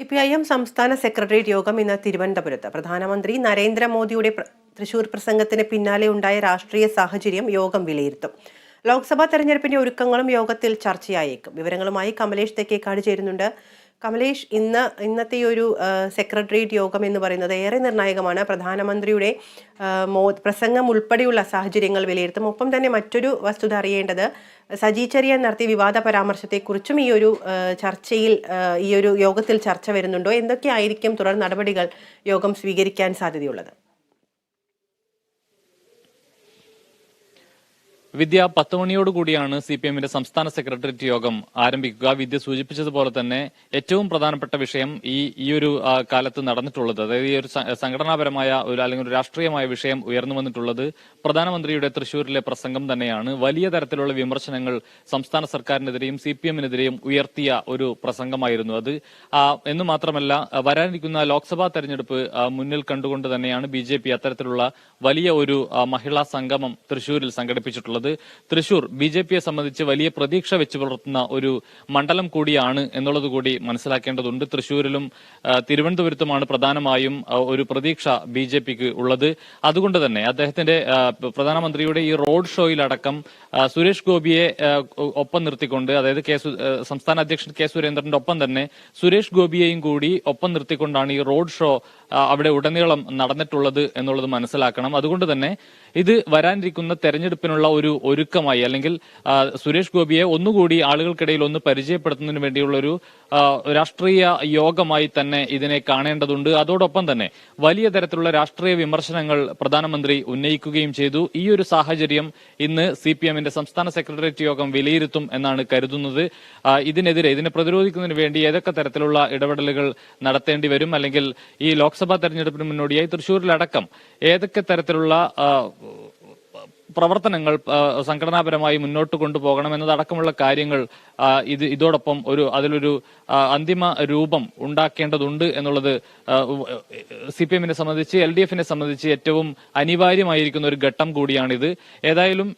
C P I M സംസ്ഥാന secretariat യോഗം ഇന്ന് തിരുവനന്തപുരത്ത്. പ്രധാനമന്ത്രി നരേന്ദ്രമോദിയുടെ തൃശൂർ പ്രസംഗത്തിന് പിന്നാലെ ഉണ്ടായ രാഷ്ട്രീയ സാഹചര്യം യോഗം വിലയിരുത്തും. ലോക്സഭാ തെരഞ്ഞെടുപ്പിന്റെ ഒരുക്കങ്ങളും യോഗത്തിൽ ചർച്ചയായേക്കും. വിവരങ്ങളുമായി കമലേഷ് തെക്കേക്കാട് ചേരുന്നുണ്ട്. കമലേഷ് ഇന്ന് ഇന്നത്തെ ഒരു സെക്രട്ടേറിയറ്റ് യോഗം എന്ന് പറയുന്നത് ഏറെ നിർണായകമാണ്. പ്രധാനമന്ത്രിയുടെ മോ പ്രസംഗം ഉൾപ്പെടെയുള്ള സാഹചര്യങ്ങൾ വിലയിരുത്തും. ഒപ്പം തന്നെ മറ്റൊരു വസ്തുത അറിയേണ്ടത് സജി ചെറിയാൻ നടത്തിയ വിവാദ പരാമർശത്തെക്കുറിച്ചും ഈ ഒരു ചർച്ചയിൽ ഈ ഒരു യോഗത്തിൽ ചർച്ച വരുന്നുണ്ടോ? എന്തൊക്കെയായിരിക്കും തുടർ നടപടികൾ യോഗം സ്വീകരിക്കാൻ സാധ്യതയുള്ളത്? വിദ്യ പത്ത് മണിയോട് കൂടിയാണ് സി പി എമ്മിന്റെ സംസ്ഥാന സെക്രട്ടേറിയറ്റ് യോഗം ആരംഭിക്കുക. വിദ്യ സൂചിപ്പിച്ചതുപോലെ തന്നെ ഏറ്റവും പ്രധാനപ്പെട്ട വിഷയം ഈ ഈ ഒരു കാലത്ത് നടന്നിട്ടുള്ളത്. അതായത് ഈ ഒരു സംഘടനാപരമായ ഒരു അല്ലെങ്കിൽ ഒരു രാഷ്ട്രീയമായ വിഷയം ഉയർന്നു വന്നിട്ടുള്ളത് പ്രധാനമന്ത്രിയുടെ തൃശൂരിലെ പ്രസംഗം തന്നെയാണ്. വലിയ തരത്തിലുള്ള വിമർശനങ്ങൾ സംസ്ഥാന സർക്കാരിനെതിരെയും സി പി എമ്മിനെതിരെയും ഉയർത്തിയ ഒരു പ്രസംഗമായിരുന്നു അത്. എന്ന് മാത്രമല്ല വരാനിരിക്കുന്ന ലോക്സഭാ തെരഞ്ഞെടുപ്പ് മുന്നിൽ കണ്ടുകൊണ്ട് തന്നെയാണ് ബി അത്തരത്തിലുള്ള വലിയ ഒരു മഹിളാ സംഗമം തൃശൂരിൽ സംഘടിപ്പിച്ചിട്ടുള്ളത്. തൃശൂർ ബി ജെ പിയെ സംബന്ധിച്ച് വലിയ പ്രതീക്ഷ വെച്ച് പുലർത്തുന്ന ഒരു മണ്ഡലം കൂടിയാണ് എന്നുള്ളത് കൂടി മനസ്സിലാക്കേണ്ടതുണ്ട്. തൃശൂരിലും തിരുവനന്തപുരത്തുമാണ് പ്രധാനമായും ഒരു പ്രതീക്ഷ ബി ജെ പിക്ക് ഉള്ളത്. അതുകൊണ്ട് തന്നെ അദ്ദേഹത്തിന്റെ പ്രധാനമന്ത്രിയുടെ ഈ റോഡ് ഷോയിലടക്കം സുരേഷ് ഗോപിയെ ഒപ്പം നിർത്തിക്കൊണ്ട് അതായത് കെ സംസ്ഥാന അധ്യക്ഷൻ കെ സുരേന്ദ്രന്റെ ഒപ്പം തന്നെ സുരേഷ് ഗോപിയെയും കൂടി ഒപ്പം നിർത്തിക്കൊണ്ടാണ് ഈ റോഡ് ഷോ അവിടെ ഉടനീളം നടന്നിട്ടുള്ളത് എന്നുള്ളത് മനസ്സിലാക്കണം. അതുകൊണ്ട് തന്നെ ഇത് വരാനിരിക്കുന്ന തെരഞ്ഞെടുപ്പിനുള്ള ഒരു ഒരുക്കമായി അല്ലെങ്കിൽ സുരേഷ് ഗോപിയെ ഒന്നുകൂടി ആളുകൾക്കിടയിൽ ഒന്ന് പരിചയപ്പെടുത്തുന്നതിന് വേണ്ടിയുള്ള ഒരു രാഷ്ട്രീയ യോഗമായി തന്നെ ഇതിനെ കാണേണ്ടതുണ്ട്. അതോടൊപ്പം തന്നെ വലിയ തരത്തിലുള്ള രാഷ്ട്രീയ വിമർശനങ്ങൾ പ്രധാനമന്ത്രി ഉന്നയിക്കുകയും ചെയ്തു. ഈ ഒരു സാഹചര്യം ഇന്ന് സി പി എമ്മിന്റെ സംസ്ഥാന സെക്രട്ടേറിയറ്റ് യോഗം വിലയിരുത്തും എന്നാണ് കരുതുന്നത്. ഇതിനെതിരെ ഇതിനെ പ്രതിരോധിക്കുന്നതിന് വേണ്ടി ഏതൊക്കെ തരത്തിലുള്ള ഇടപെടലുകൾ നടത്തേണ്ടി വരും അല്ലെങ്കിൽ ഈ ലോക്സഭാ തെരഞ്ഞെടുപ്പിന് മുന്നോടിയായി തൃശൂരിലടക്കം ഏതൊക്കെ തരത്തിലുള്ള പ്രവർത്തനങ്ങൾ സംഘടനാപരമായി മുന്നോട്ട് കൊണ്ടുപോകണം എന്നതടക്കമുള്ള കാര്യങ്ങൾ ഇത് ഇതോടൊപ്പം ഒരു അതിലൊരു അന്തിമ രൂപം ഉണ്ടാക്കേണ്ടതുണ്ട് എന്നുള്ളത് സി പി എമ്മിനെ സംബന്ധിച്ച് എൽ ഡി എഫിനെ സംബന്ധിച്ച് ഏറ്റവും അനിവാര്യമായിരിക്കുന്ന ഒരു ഘട്ടം കൂടിയാണിത്. ഏതായാലും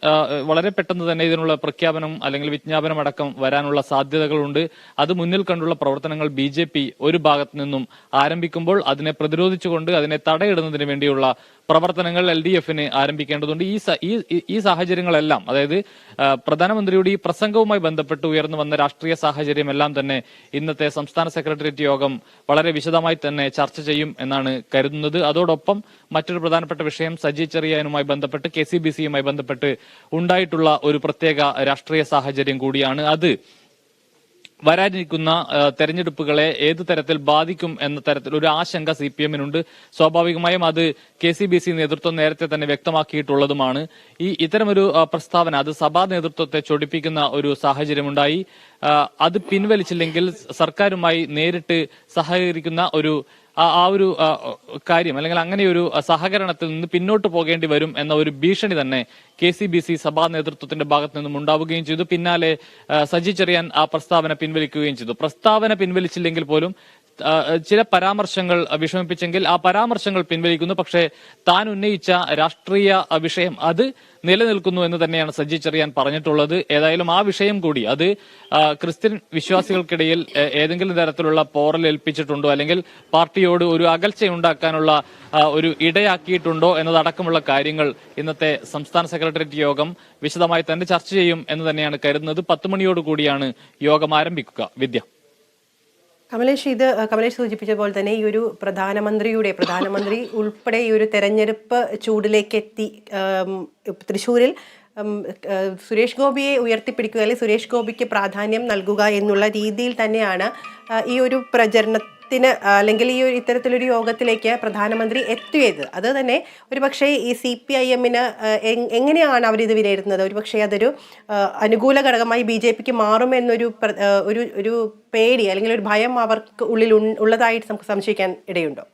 വളരെ പെട്ടെന്ന് തന്നെ ഇതിനുള്ള പ്രഖ്യാപനം അല്ലെങ്കിൽ വിജ്ഞാപനം അടക്കം വരാനുള്ള സാധ്യതകളുണ്ട്. അത് മുന്നിൽ കണ്ടുള്ള പ്രവർത്തനങ്ങൾ ബി ഒരു ഭാഗത്തു നിന്നും ആരംഭിക്കുമ്പോൾ അതിനെ പ്രതിരോധിച്ചുകൊണ്ട് അതിനെ തടയിടുന്നതിന് വേണ്ടിയുള്ള പ്രവർത്തനങ്ങൾ എൽ ഡി എഫിന് ആരംഭിക്കേണ്ടതുണ്ട്. ഈ ഈ സാഹചര്യങ്ങളെല്ലാം അതായത് പ്രധാനമന്ത്രിയുടെ ഈ പ്രസംഗവുമായി ബന്ധപ്പെട്ട് ഉയർന്നു വന്ന രാഷ്ട്രീയ സാഹചര്യം എല്ലാം തന്നെ ഇന്നത്തെ സംസ്ഥാന സെക്രട്ടേറിയറ്റ് യോഗം വളരെ വിശദമായി തന്നെ ചർച്ച ചെയ്യും എന്നാണ് കരുതുന്നത്. അതോടൊപ്പം മറ്റൊരു പ്രധാനപ്പെട്ട വിഷയം സജി ചെറിയാനുമായി ബന്ധപ്പെട്ട് കെ സി ബി സിയുമായി ബന്ധപ്പെട്ട് ഉണ്ടായിട്ടുള്ള ഒരു പ്രത്യേക രാഷ്ട്രീയ സാഹചര്യം കൂടിയാണ് അത്. വരാനിരിക്കുന്ന തെരഞ്ഞെടുപ്പുകളെ ഏത് തരത്തിൽ ബാധിക്കും എന്ന തരത്തിൽ ഒരു ആശങ്ക സി പി എമ്മിനുണ്ട് സ്വാഭാവികമായും അത് കെ സി ബി സി നേതൃത്വം നേരത്തെ തന്നെ വ്യക്തമാക്കിയിട്ടുള്ളതുമാണ്. ഈ ഇത്തരമൊരു പ്രസ്താവന അത് സഭാ നേതൃത്വത്തെ ചൊടിപ്പിക്കുന്ന ഒരു സാഹചര്യമുണ്ടായി. അത് പിൻവലിച്ചില്ലെങ്കിൽ സർക്കാരുമായി നേരിട്ട് സഹകരിക്കുന്ന ഒരു ആ ഒരു കാര്യം അല്ലെങ്കിൽ അങ്ങനെ ഒരു സഹകരണത്തിൽ നിന്ന് പിന്നോട്ട് പോകേണ്ടി വരും എന്ന ഒരു ഭീഷണി തന്നെ കെ സി ബി സി സഭാ നേതൃത്വത്തിന്റെ ഭാഗത്തു നിന്നും ഉണ്ടാവുകയും ചെയ്തു. പിന്നാലെ സജി ചെറിയാൻ ആ പ്രസ്താവന പിൻവലിക്കുകയും ചെയ്തു. പ്രസ്താവന പിൻവലിച്ചില്ലെങ്കിൽ പോലും ചില പരാമർശങ്ങൾ വിഷമിപ്പിച്ചെങ്കിൽ ആ പരാമർശങ്ങൾ പിൻവലിക്കുന്നു. പക്ഷേ താൻ ഉന്നയിച്ച രാഷ്ട്രീയ വിഷയം അത് നിലനിൽക്കുന്നു എന്ന് തന്നെയാണ് സജി ചെറിയാൻ പറഞ്ഞിട്ടുള്ളത്. ഏതായാലും ആ വിഷയം കൂടി അത് ക്രിസ്ത്യൻ വിശ്വാസികൾക്കിടയിൽ ഏതെങ്കിലും തരത്തിലുള്ള പോറൽ ഏൽപ്പിച്ചിട്ടുണ്ടോ? അല്ലെങ്കിൽ പാർട്ടിയോട് ഒരു അകൽച്ച ഉണ്ടാക്കാനുള്ള ഒരു ഇടയാക്കിയിട്ടുണ്ടോ? എന്നതടക്കമുള്ള കാര്യങ്ങൾ ഇന്നത്തെ സംസ്ഥാന സെക്രട്ടേറിയറ്റ് യോഗം വിശദമായി തന്നെ ചർച്ച ചെയ്യും എന്ന് തന്നെയാണ് കരുതുന്നത്. പത്ത് മണിയോട് കൂടിയാണ് യോഗം ആരംഭിക്കുക. വിദ്യ. കമലേഷ് ഇത് കമലേഷ് സൂചിപ്പിച്ച പോലെ തന്നെ ഈ ഒരു പ്രധാനമന്ത്രിയുടെ പ്രധാനമന്ത്രി ഉൾപ്പെടെ ഈ ഒരു തെരഞ്ഞെടുപ്പ് ചൂടിലേക്ക് എത്തി തൃശ്ശൂരിൽ സുരേഷ് ഗോപിയെ ഉയർത്തിപ്പിടിക്കുക അല്ലെങ്കിൽ സുരേഷ് ഗോപിക്ക് പ്രാധാന്യം നൽകുക എന്നുള്ള രീതിയിൽ തന്നെയാണ് ഈ ഒരു പ്രചരണത്തിന് ആഹ്, അല്ലെങ്കിൽ ഈ ഒരു ഇത്തരത്തിലൊരു യോഗത്തിലേക്ക് പ്രധാനമന്ത്രി എത്തിയത്. അത് തന്നെ ഒരുപക്ഷെ ഈ സി പി ഐ എമ്മിന് എങ്ങനെയാണ് അവരിത് വിലയിരുത്തുന്നത്? ഒരുപക്ഷെ അതൊരു അനുകൂല ഘടകമായി ബി ജെ പിക്ക് മാറുമെന്നൊരു ഒരു ഒരു പേടി അല്ലെങ്കിൽ ഒരു ഭയം അവർക്ക് ഉള്ളിൽ ഉള്ളതായിട്ട് നമുക്ക് സംശയിക്കാൻ ഇടയുണ്ടോ?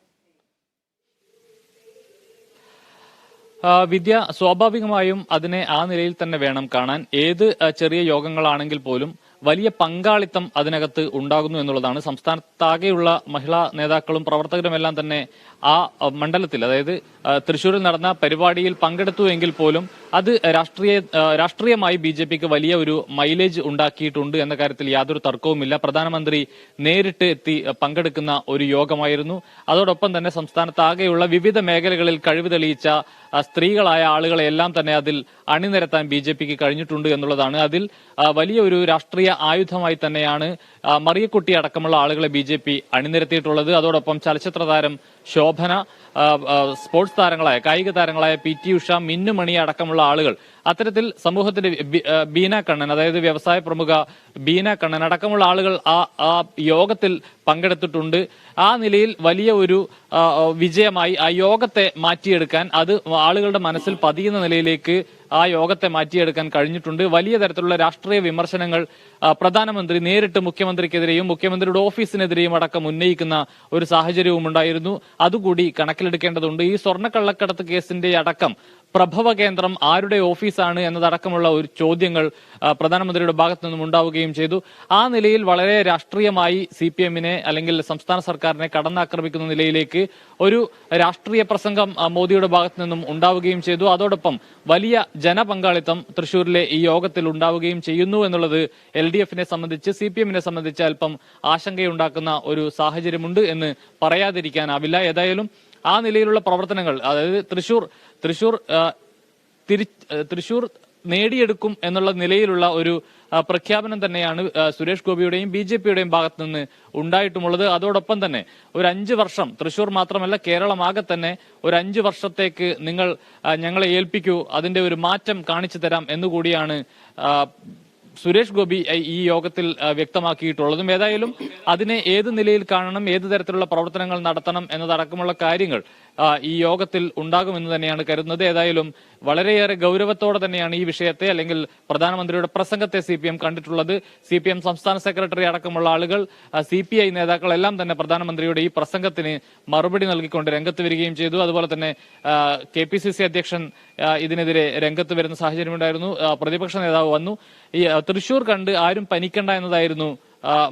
വിദ്യ സ്വാഭാവികമായും അതിനെ ആ നിലയിൽ തന്നെ വേണം കാണാൻ. ഏത് ചെറിയ യോഗങ്ങളാണെങ്കിൽ പോലും വലിയ പങ്കാളിത്തം അതിനകത്ത് ഉണ്ടാകുന്നു എന്നുള്ളതാണ്. സംസ്ഥാനത്താകെയുള്ള മഹിളാ നേതാക്കളും പ്രവർത്തകരും എല്ലാം തന്നെ ആ മണ്ഡലത്തിൽ അതായത് തൃശൂരിൽ നടന്ന പരിപാടിയിൽ പങ്കെടുത്തു എങ്കിൽ പോലും അത് രാഷ്ട്രീയ രാഷ്ട്രീയമായി ബി വലിയ ഒരു മൈലേജ് ഉണ്ടാക്കിയിട്ടുണ്ട് എന്ന കാര്യത്തിൽ യാതൊരു തർക്കവുമില്ല. പ്രധാനമന്ത്രി നേരിട്ട് എത്തി പങ്കെടുക്കുന്ന ഒരു യോഗമായിരുന്നു. അതോടൊപ്പം തന്നെ സംസ്ഥാനത്താകെയുള്ള വിവിധ മേഖലകളിൽ കഴിവ് തെളിയിച്ച സ്ത്രീകളായ ആളുകളെ എല്ലാം തന്നെ അതിൽ അണിനിരത്താൻ ബി കഴിഞ്ഞിട്ടുണ്ട് എന്നുള്ളതാണ്. അതിൽ വലിയ ഒരു രാഷ്ട്രീയ ആയുധമായി തന്നെയാണ് മറിയക്കുട്ടി അടക്കമുള്ള ആളുകളെ ബി ജെ പി അണിനിരത്തിയിട്ടുള്ളത്. അതോടൊപ്പം ചലച്ചിത്ര താരം ശോഭന സ്പോർട്സ് താരങ്ങളായ കായിക താരങ്ങളായ പി ടി ഉഷ മിന്നുമണി അടക്കമുള്ള ആളുകൾ. അത്തരത്തിൽ സമൂഹത്തിന്റെ ബീന കണ്ണൻ അതായത് വ്യവസായ പ്രമുഖ ബീന കണ്ണൻ അടക്കമുള്ള ആളുകൾ ആ ആ യോഗത്തിൽ പങ്കെടുത്തിട്ടുണ്ട്. ആ നിലയിൽ വലിയ ഒരു വിജയമായി ആ യോഗത്തെ മാറ്റിയെടുക്കാൻ അത് ആളുകളുടെ മനസ്സിൽ പതിയുന്ന നിലയിലേക്ക് ആ യോഗത്തെ മാറ്റിയെടുക്കാൻ കഴിഞ്ഞിട്ടുണ്ട്. വലിയ തരത്തിലുള്ള രാഷ്ട്രീയ വിമർശനങ്ങൾ പ്രധാനമന്ത്രി നേരിട്ട് മുഖ്യമന്ത്രിക്കെതിരെയും മുഖ്യമന്ത്രിയുടെ ഓഫീസിനെതിരെയും അടക്കം ഉന്നയിക്കുന്ന ഒരു സാഹചര്യവും ഉണ്ടായിരുന്നു അതുകൂടി കണക്കിലെടുക്കേണ്ടതുണ്ട്. ഈ സ്വർണക്കള്ളക്കടത്ത് കേസിന്റെ അടക്കം പ്രഭവ കേന്ദ്രം ആരുടെ ഓഫീസാണ് എന്നതടക്കമുള്ള ഒരു ചോദ്യങ്ങൾ പ്രധാനമന്ത്രിയുടെ ഭാഗത്തു നിന്നും ഉണ്ടാവുകയും ചെയ്തു. ആ നിലയിൽ വളരെ രാഷ്ട്രീയമായി സി പി എമ്മിനെ അല്ലെങ്കിൽ സംസ്ഥാന സർക്കാരിനെ കടന്നാക്രമിക്കുന്ന നിലയിലേക്ക് ഒരു രാഷ്ട്രീയ പ്രസംഗം മോദിയുടെ ഭാഗത്തു നിന്നും ഉണ്ടാവുകയും ചെയ്തു. അതോടൊപ്പം വലിയ ജനപങ്കാളിത്തം തൃശൂരിലെ ഈ യോഗത്തിൽ ഉണ്ടാവുകയും ചെയ്യുന്നു എന്നുള്ളത് എൽ ഡി എഫിനെ സംബന്ധിച്ച് സി പി എമ്മിനെ സംബന്ധിച്ച് അല്പം ആശങ്കയുണ്ടാക്കുന്ന ഒരു സാഹചര്യമുണ്ട് എന്ന് പറയാതിരിക്കാനാവില്ല. ഏതായാലും ആ നിലയിലുള്ള പ്രവർത്തനങ്ങൾ അതായത് തൃശൂർ തൃശൂർ തിരി തൃശൂർ നേടിയെടുക്കും എന്നുള്ള നിലയിലുള്ള ഒരു പ്രഖ്യാപനം തന്നെയാണ് സുരേഷ് ഗോപിയുടെയും ബി ജെ പിയുടെയും ഭാഗത്ത് നിന്ന് ഉണ്ടായിട്ടുമുള്ളത്. അതോടൊപ്പം തന്നെ ഒരു അഞ്ച് വർഷം തൃശൂർ മാത്രമല്ല കേരളമാകെ തന്നെ ഒരു അഞ്ച് വർഷത്തേക്ക് നിങ്ങൾ ഞങ്ങളെ ഏൽപ്പിക്കൂ അതിന്റെ ഒരു മാറ്റം കാണിച്ചു തരാം എന്നുകൂടിയാണ് സുരേഷ് ഗോപി ഈ യോഗത്തിൽ വ്യക്തമാക്കിയിട്ടുള്ളതും ഏതായാലും അതിനെ ഏത് നിലയിൽ കാണണം ഏത് തരത്തിലുള്ള പ്രവർത്തനങ്ങൾ നടത്തണം എന്നതടക്കമുള്ള കാര്യങ്ങൾ ഈ യോഗത്തിൽ ഉണ്ടാകുമെന്ന് തന്നെയാണ് കരുതുന്നത്. ഏതായാലും വളരെയേറെ ഗൗരവത്തോടെ തന്നെയാണ് ഈ വിഷയത്തെ അല്ലെങ്കിൽ പ്രധാനമന്ത്രിയുടെ പ്രസംഗത്തെ സി പി എം കണ്ടിട്ടുള്ളത്. സി പി എം സംസ്ഥാന സെക്രട്ടറി അടക്കമുള്ള ആളുകൾ സി പി ഐ നേതാക്കൾ എല്ലാം തന്നെ പ്രധാനമന്ത്രിയുടെ ഈ പ്രസംഗത്തിന് മറുപടി നൽകിക്കൊണ്ട് രംഗത്ത് വരികയും ചെയ്തു. അതുപോലെ തന്നെ കെ പി സി സി അധ്യക്ഷൻ ഇതിനെതിരെ രംഗത്ത് വരുന്ന സാഹചര്യമുണ്ടായിരുന്നു. പ്രതിപക്ഷ നേതാവ് വന്നു. ഈ തൃശൂർ കണ്ട് ആരും പനിക്കണ്ട എന്നതായിരുന്നു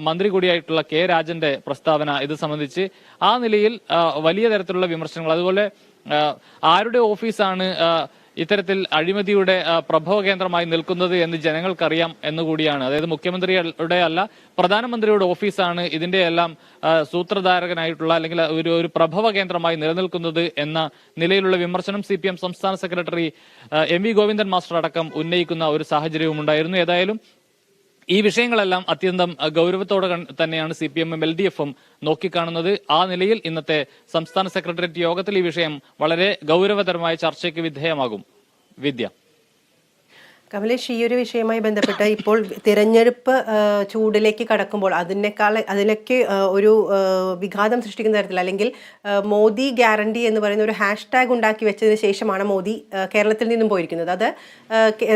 മന്ത്രി കൂടിയായിട്ടുള്ള കെ രാജന്റെ പ്രസ്താവന ഇത് സംബന്ധിച്ച് ആ നിലയിൽ വലിയ തരത്തിലുള്ള വിമർശനങ്ങൾ. അതുപോലെ ആരുടെ ഓഫീസാണ് ഇത്തരത്തിൽ അഴിമതിയുടെ പ്രഭവ കേന്ദ്രമായി നിൽക്കുന്നത് എന്ന് ജനങ്ങൾക്കറിയാം എന്നുകൂടിയാണ്. അതായത് മുഖ്യമന്ത്രിയുടെ അല്ല പ്രധാനമന്ത്രിയുടെ ഓഫീസാണ് ഇതിന്റെ എല്ലാം സൂത്രധാരകനായിട്ടുള്ള അല്ലെങ്കിൽ ഒരു ഒരു പ്രഭവ കേന്ദ്രമായി നിലനിൽക്കുന്നത് എന്ന നിലയിലുള്ള വിമർശനം സി സംസ്ഥാന secretary M V Govindan master അടക്കം ഉന്നയിക്കുന്ന ഒരു സാഹചര്യവും ഉണ്ടായിരുന്നു ഏതായാലും ഈ വിഷയങ്ങളെല്ലാം അത്യന്തം ഗൗരവത്തോടെ തന്നെയാണ് സി പി എമ്മും എൽ ഡി എഫും നോക്കിക്കാണുന്നത്. ആ നിലയിൽ ഇന്നത്തെ സംസ്ഥാന സെക്രട്ടേറിയറ്റ് യോഗത്തിൽ ഈ വിഷയം വളരെ ഗൗരവതരമായ ചർച്ചയ്ക്ക് വിധേയമാകും. വിദ്യ. കമലേഷ് ഈ ഒരു വിഷയവുമായി ബന്ധപ്പെട്ട് ഇപ്പോൾ തിരഞ്ഞെടുപ്പ് ചൂടിലേക്ക് കടക്കുമ്പോൾ അതിനേക്കാൾ അതിലേക്ക് ഒരു വിഘാതം സൃഷ്ടിക്കുന്ന തരത്തിൽ അല്ലെങ്കിൽ മോദി ഗ്യാരണ്ടി എന്ന് പറയുന്ന ഒരു ഹാഷ് ടാഗ് ഉണ്ടാക്കി വെച്ചതിന് ശേഷമാണ് മോദി കേരളത്തിൽ നിന്നും പോയിരിക്കുന്നത്. അത്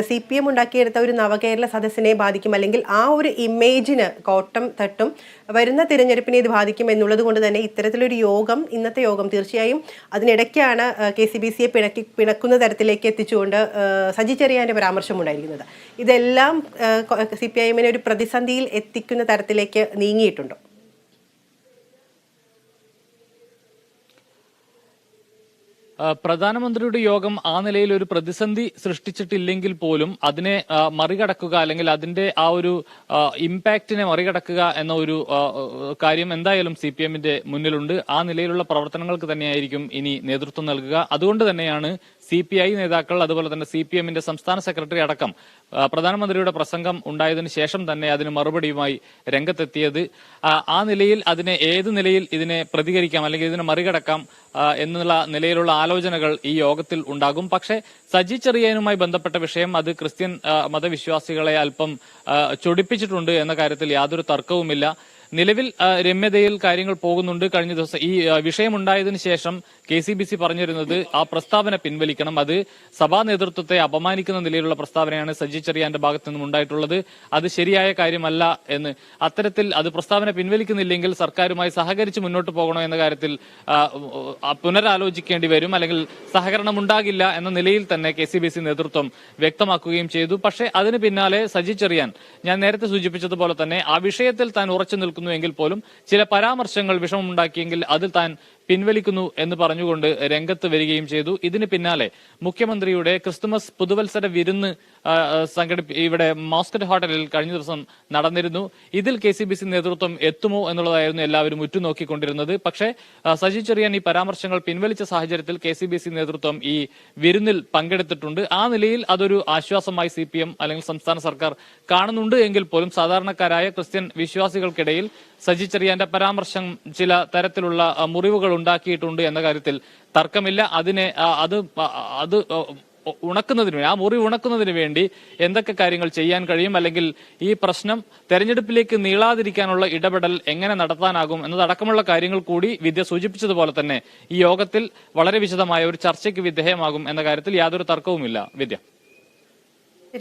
സി പി എം ഉണ്ടാക്കിയെടുത്ത ഒരു നവകേരള സദസ്സിനെ ബാധിക്കും അല്ലെങ്കിൽ ആ ഒരു ഇമേജിന് കോട്ടം തട്ടും വരുന്ന തിരഞ്ഞെടുപ്പിനെ ഇത് ബാധിക്കും എന്നുള്ളത് കൊണ്ട് തന്നെ ഇത്തരത്തിലൊരു യോഗം ഇന്നത്തെ യോഗം തീർച്ചയായും അതിനിടയ്ക്കാണ് കെ സി ബി സിയെ പിണക്കി പിണക്കുന്ന തരത്തിലേക്ക് എത്തിച്ചുകൊണ്ട് സജി ചെറിയാന്റെ പരാമർശം ഉണ്ടായിരിക്കുന്നത് ഇതെല്ലാം സി പി ഐ എമ്മിനെ ഒരു പ്രതിസന്ധിയിൽ എത്തിക്കുന്ന തരത്തിലേക്ക് നീങ്ങിയിട്ടുണ്ടോ. പ്രധാനമന്ത്രിയുടെ യോഗം ആ നിലയിൽ ഒരു പ്രതിസന്ധി സൃഷ്ടിച്ചിട്ടില്ലെങ്കിൽ പോലും അതിനെ മറികടക്കുക അല്ലെങ്കിൽ അതിന്റെ ആ ഒരു ഇമ്പാക്റ്റിനെ മറികടക്കുക എന്ന ഒരു കാര്യം എന്തായാലും സി പി എമ്മിന്റെ മുന്നിലുണ്ട്. ആ നിലയിലുള്ള പ്രവർത്തനങ്ങൾക്ക് തന്നെയായിരിക്കും ഇനി നേതൃത്വം നൽകുക. അതുകൊണ്ട് തന്നെയാണ് സി പി ഐ നേതാക്കൾ അതുപോലെ തന്നെ സി പി എമ്മിന്റെ സംസ്ഥാന സെക്രട്ടറി അടക്കം പ്രധാനമന്ത്രിയുടെ പ്രസംഗം ഉണ്ടായതിനു ശേഷം തന്നെ അതിന് മറുപടിയുമായി രംഗത്തെത്തിയത്. ആ, നിലയിൽ അതിനെ ഏത് നിലയിൽ ഇതിനെ പ്രതികരിക്കാം അല്ലെങ്കിൽ ഇതിനെ മറികടക്കാം എന്നുള്ള നിലയിലുള്ള ആലോചനകൾ ഈ യോഗത്തിൽ ഉണ്ടാകും. പക്ഷേ സജി ചെറിയനുമായി ബന്ധപ്പെട്ട വിഷയം അത് ക്രിസ്ത്യൻ മതവിശ്വാസികളെ അല്പം ചൊടിപ്പിച്ചിട്ടുണ്ട് എന്ന കാര്യത്തിൽ യാതൊരു തർക്കവുമില്ല. നിലവിൽ രമ്യതയിൽ കാര്യങ്ങൾ പോകുന്നുണ്ട്. കഴിഞ്ഞ ദിവസം ഈ വിഷയമുണ്ടായതിനു ശേഷം കെ സി ബി സി പറഞ്ഞിരുന്നത് ആ പ്രസ്താവന പിൻവലിക്കണം. അത് സഭാ നേതൃത്വത്തെ അപമാനിക്കുന്ന നിലയിലുള്ള പ്രസ്താവനയാണ് സജി ചെറിയാന്റെ ഭാഗത്തു നിന്നും ഉണ്ടായിട്ടുള്ളത്. അത് ശരിയായ കാര്യമല്ല എന്ന്. അത്തരത്തിൽ അത് പ്രസ്താവന പിൻവലിക്കുന്നില്ലെങ്കിൽ സർക്കാരുമായി സഹകരിച്ച് മുന്നോട്ട് പോകണോ എന്ന കാര്യത്തിൽ പുനരാലോചിക്കേണ്ടി വരും. അല്ലെങ്കിൽ സഹകരണം ഉണ്ടാകില്ല എന്ന നിലയിൽ തന്നെ കെ സി ബി സി നേതൃത്വം വ്യക്തമാക്കുകയും ചെയ്തു. പക്ഷേ അതിന് പിന്നാലെ സജി ചെറിയാൻ ഞാൻ നേരത്തെ സൂചിപ്പിച്ചതുപോലെ തന്നെ ആ വിഷയത്തിൽ താൻ ഉറച്ചു നിൽക്കുന്നുവെങ്കിൽ പോലും ചില പരാമർശങ്ങൾ വിഷമമുണ്ടാക്കിയെങ്കിൽ അതിൽ താൻ പിൻവലിക്കുന്നു എന്ന് പറഞ്ഞുകൊണ്ട് രംഗത്ത് വരികയും ചെയ്തു. ഇതിന് പിന്നാലെ മുഖ്യമന്ത്രിയുടെ ക്രിസ്തുമസ് പുതുവത്സര വിരുന്ന് സംഘടിപ്പി ഇവിടെ മോസ്കറ്റ് ഹോട്ടലിൽ കഴിഞ്ഞ ദിവസം നടന്നിരുന്നു. ഇതിൽ കെ സി ബി സി നേതൃത്വം എത്തുമോ എന്നുള്ളതായിരുന്നു എല്ലാവരും ഉറ്റുനോക്കിക്കൊണ്ടിരുന്നത്. പക്ഷേ സജി ചെറിയാൻ ഈ പരാമർശങ്ങൾ പിൻവലിച്ച സാഹചര്യത്തിൽ കെ സി ബി സി നേതൃത്വം ഈ വിരുന്നിൽ പങ്കെടുത്തിട്ടുണ്ട്. ആ നിലയിൽ അതൊരു ആശ്വാസമായി സി പി എം അല്ലെങ്കിൽ സംസ്ഥാന സർക്കാർ കാണുന്നുണ്ട് എങ്കിൽ പോലും സാധാരണക്കാരായ ക്രിസ്ത്യൻ വിശ്വാസികൾക്കിടയിൽ സജി ചെറിയാന്റെ പരാമർശം ചില തരത്തിലുള്ള മുറിവുകൾ ഉണ്ടാക്കിയിട്ടുണ്ട് എന്ന കാര്യത്തിൽ തർക്കമില്ല. അതിനെ അത് അത് ഉണക്കുന്നതിന് വേണ്ടി ആ മുറി ഉണക്കുന്നതിന് വേണ്ടി എന്തൊക്കെ കാര്യങ്ങൾ ചെയ്യാൻ കഴിയും? അല്ലെങ്കിൽ ഈ പ്രശ്നം തെരഞ്ഞെടുപ്പിലേക്ക് നീളാതിരിക്കാനുള്ള ഇടപെടൽ എങ്ങനെ നടത്താനാകും? എന്നതടക്കമുള്ള കാര്യങ്ങൾ കൂടി വിദ്യ സൂചിപ്പിച്ചതുപോലെ തന്നെ ഈ യോഗത്തിൽ വളരെ വിശദമായ ഒരു ചർച്ചയ്ക്ക് വിധേയമാകും എന്ന കാര്യത്തിൽ യാതൊരു തർക്കവുമില്ല. വിദ്യ.